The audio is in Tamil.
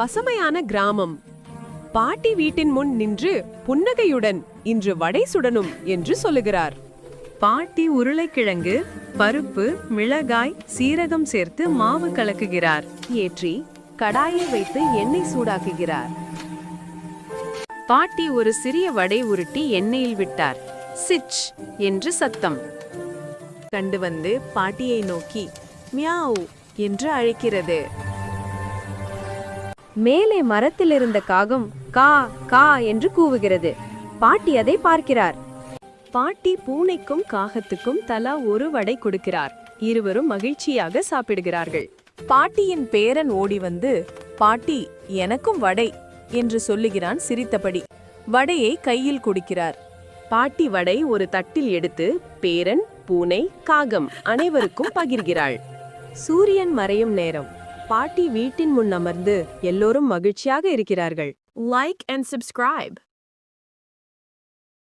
பசுமையான கிராமம். பாட்டி வீட்டின் முன் நின்று புன்னகையுடன் இன்று வடை சுடணும் என்று சொல்லுகிறார். பாட்டி உருளைக்கிழங்கு பருப்பு மிளகாய் சீரகம் சேர்த்து மாவு கலக்குகிறார். ஏற்றி கடாயில் வைத்து எண்ணெய் சூடாக்குகிறார். பாட்டி ஒரு சிறிய வடை உருட்டி எண்ணெயில் விட்டார். சிச் என்று சத்தம். கண்டு வந்து பாட்டியை நோக்கி மியாவ் என்று அழைக்கிறது. மேலே மரத்தில் இருந்த காகம் கா கா என்று கூவுகிறது. பாட்டி அதை பார்க்கிறார். பாட்டி பூனைக்கும் காகத்துக்கும் தலா ஒரு வடை கொடுக்கிறார். இருவரும் மகிழ்ச்சியாக சாப்பிடுகிறார்கள். பாட்டியின் பேரன் ஓடி வந்து பாட்டி எனக்கும் வடை என்று சொல்லுகிறான் சிரித்தபடி. வடையை கையில் குடிக்கிறார். பாட்டி வடை ஒரு தட்டில் எடுத்து பேரன் பூனை காகம் அனைவருக்கும் பகிர்கிறாள். சூரியன் மறையும் நேரம். பாட்டி வீட்டின் முன் அமர்ந்து எல்லோரும் மகிழ்ச்சியாக இருக்கிறார்கள். Like and subscribe